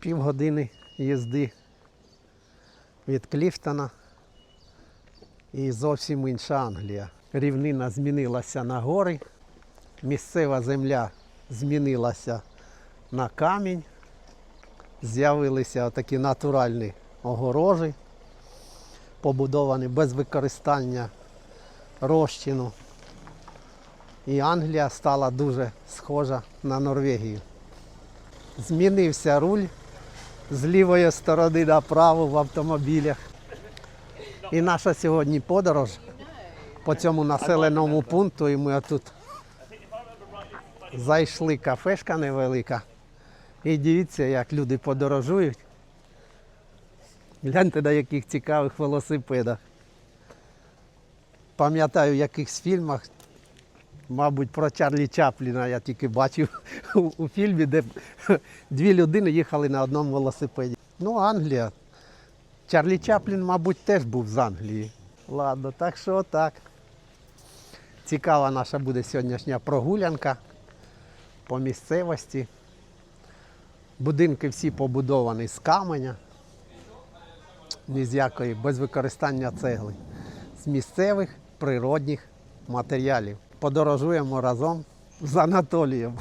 Півгодини їзди від Кліфтона і зовсім інша Англія. Рівнина змінилася на гори, місцева земля змінилася на камінь, з'явилися такі натуральні огорожі, побудовані без використання розчину. І Англія стала дуже схожа на Норвегію. Змінився руль з лівої сторони направо в автомобілях. І наша сьогодні подорож по цьому населеному пункту, і ми тут зайшли кафешка невелика. І дивіться, як люди подорожують. Гляньте на яких цікавих велосипедах. Пам'ятаю, в якихось фільмах, мабуть, про Чарлі Чапліна я тільки бачив у, фільмі, де дві людини їхали на одному велосипеді. Ну, Англія. Чарлі Чаплін, мабуть, теж був з Англії. Ладно, так що отак. Цікава наша буде сьогоднішня прогулянка по місцевості. Будинки всі побудовані з каменя, ні з якої, без використання цегли, з місцевих природних матеріалів. Подорожуємо разом з Анатолієм.